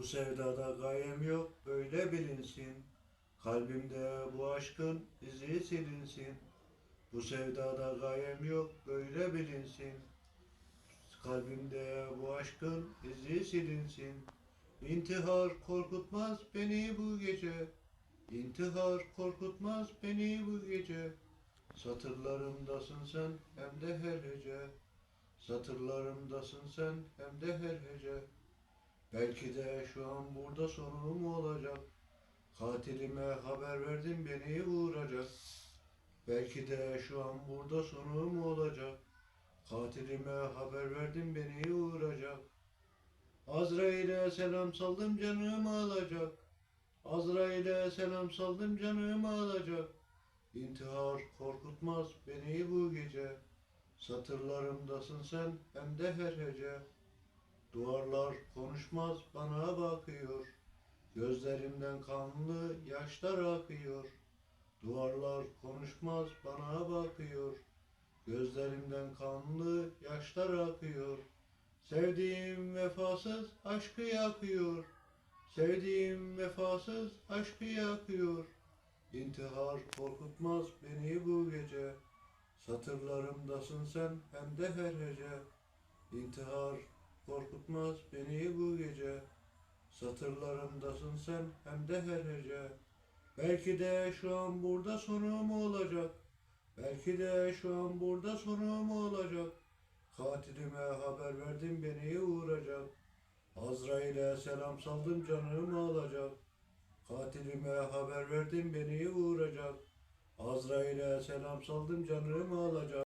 Bu sevdada gayem yok böyle bilinsin. Kalbimde bu aşkın izi silinsin. Bu sevdada gayem yok böyle bilinsin. Kalbimde bu aşkın izi silinsin. İntihar korkutmaz beni bu gece. İntihar korkutmaz beni bu gece. Satırlarımdasın sen hem de her hece. Satırlarımdasın sen hem de her hece. Belki de şu an burada sonum olacak. Katilime haber verdin beni vuracak. Belki de şu an burada sonum olacak. Katilime haber verdin beni vuracak. Azrail'e selam saldım canımı alacak. Azrail'e selam saldım canımı alacak. İntihar korkutmaz beni bu gece. Satırlarımdasın sen hem de her hece. Duvarlar konuşmaz bana bakıyor. Gözlerimden kanlı yaşlar akıyor. Duvarlar konuşmaz bana bakıyor. Gözlerimden kanlı yaşlar akıyor. Sevdiğim vefasız aşkı yakıyor. Sevdiğim vefasız aşkı yakıyor. İntihar korkutmaz beni bu gece. Satırlarımdasın sen hem de her hece. İntihar korkutmaz beni bu gece. Satırlarımdasın sen hem de her hece. Belki de şu an burada sonum olacak. Belki de şu an burada sonum olacak. Katilime haber verdim beni vuracak. Azrail'e selam saldım canımı alacak. Katilime haber verdim beni vuracak. Azrail'e selam saldım canımı alacak.